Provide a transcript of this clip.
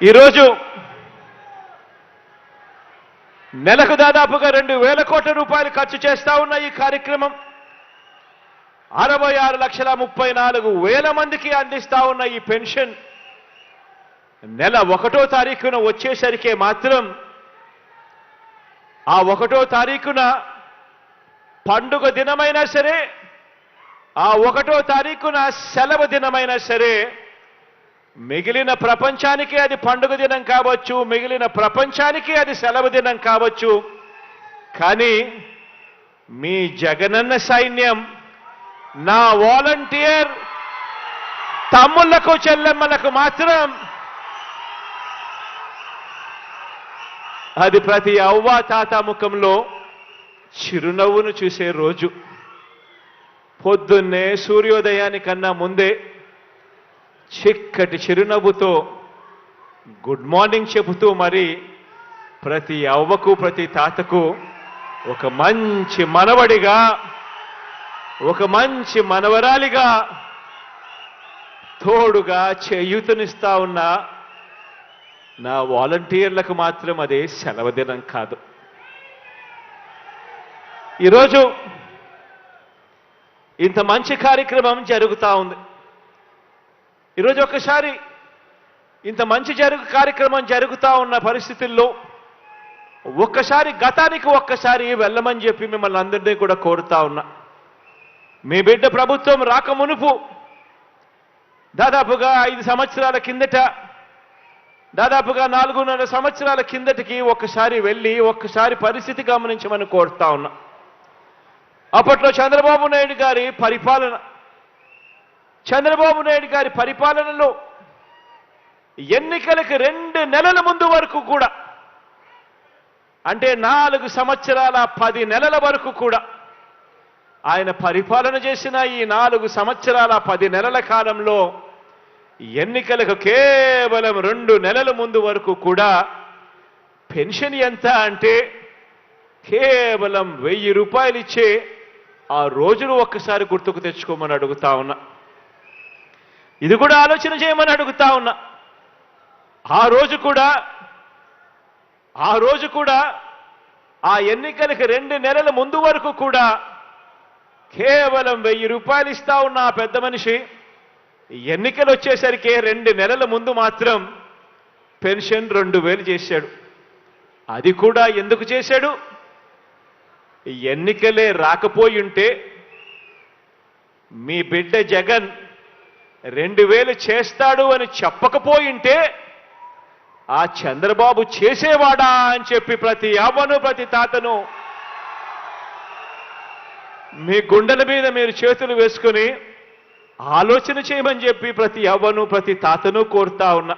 ఈరోజు నెలకు దాదాపుగా రెండు వేల కోట్ల రూపాయలు ఖర్చు చేస్తా ఉన్న ఈ కార్యక్రమం అరవై ఆరు లక్షల ముప్పై నాలుగు వేల మందికి అందిస్తా ఉన్న ఈ పెన్షన్ నెల ఒకటో తారీఖున వచ్చేసరికే మాత్రం ఆ ఒకటో తారీఖున పండుగ దినమైనా సరే ఆ ఒకటో తారీఖున సెలవు దినమైనా సరే మిగిలిన ప్రపంచానికి అది పండుగ దినం కావచ్చు మిగిలిన ప్రపంచానికి అది సెలవు దినం కావచ్చు. కానీ మీ జగనన్న సైన్యం నా వాలంటీర్ తమ్ముళ్ళకు చెల్లెమ్మలకు మాత్రం అది ప్రతి అవ్వ తాత ముఖంలో చిరునవ్వును చూసే రోజు. పొద్దున్నే సూర్యోదయానికన్నా ముందే చిక్కటి చిరునవ్వుతో గుడ్ మార్నింగ్ చెబుతూ మరి ప్రతి అవ్వకు ప్రతి తాతకు ఒక మంచి మనవడిగా ఒక మంచి మనవరాలిగా తోడుగా చేయూతనిస్తా ఉన్న నా వాలంటీర్లకు మాత్రం అదే సెలవుదినం కాదు. ఈరోజు ఇంత మంచి కార్యక్రమం జరుగుతూ ఉంది. ఈరోజు ఒకసారి ఇంత మంచి జరుగు కార్యక్రమం జరుగుతూ ఉన్న పరిస్థితుల్లో ఒక్కసారి గతానికి ఒక్కసారి వెళ్ళమని చెప్పి మిమ్మల్ని అందరినీ కూడా కోరుతా ఉన్నా. మీ బిడ్డ ప్రభుత్వం రాక మునుపు దాదాపుగా ఐదు సంవత్సరాల కిందట దాదాపుగా నాలుగున్నర సంవత్సరాల కిందటికి ఒక్కసారి వెళ్ళి ఒక్కసారి పరిస్థితి గమనించమని కోరుతా ఉన్నా. అప్పట్లో చంద్రబాబు నాయుడు గారి పరిపాలన చంద్రబాబు నాయుడు గారి పరిపాలనలో ఎన్నికలకు రెండు నెలల ముందు వరకు కూడా అంటే నాలుగు సంవత్సరాల పది నెలల వరకు కూడా ఆయన పరిపాలన చేసిన ఈ నాలుగు సంవత్సరాల పది నెలల కాలంలో ఎన్నికలకు కేవలం రెండు నెలల ముందు వరకు కూడా పెన్షన్ ఎంత అంటే కేవలం వెయ్యి రూపాయలు ఇచ్చే ఆ రోజును ఒక్కసారి గుర్తుకు తెచ్చుకోమని అడుగుతా ఉన్నా. ఇది కూడా ఆలోచన చేయమని అడుగుతా ఉన్నా. ఆ రోజు కూడా ఆ రోజు కూడా ఆ ఎన్నికలకు రెండు నెలల ముందు వరకు కూడా కేవలం వెయ్యి రూపాయలు ఇస్తా ఉన్న ఆ పెద్ద మనిషి. ఎన్నికలు వచ్చేసరికి రెండు నెలల ముందు మాత్రం పెన్షన్ రెండు వేలు చేశాడు. అది కూడా ఎందుకు చేశాడు? ఎన్నికలే రాకపోయి ఉంటే మీ బిడ్డ జగన్ రెండు వేలు చేస్తాడు అని చెప్పకపోయింటే ఆ చంద్రబాబు చేసేవాడా అని చెప్పి ప్రతి అవ్వను ప్రతి తాతను మీ గుండెల మీద మీరు చేతులు వేసుకుని ఆలోచన చేయమని చెప్పి ప్రతి అవ్వను ప్రతి తాతను కోరుతా ఉన్నా.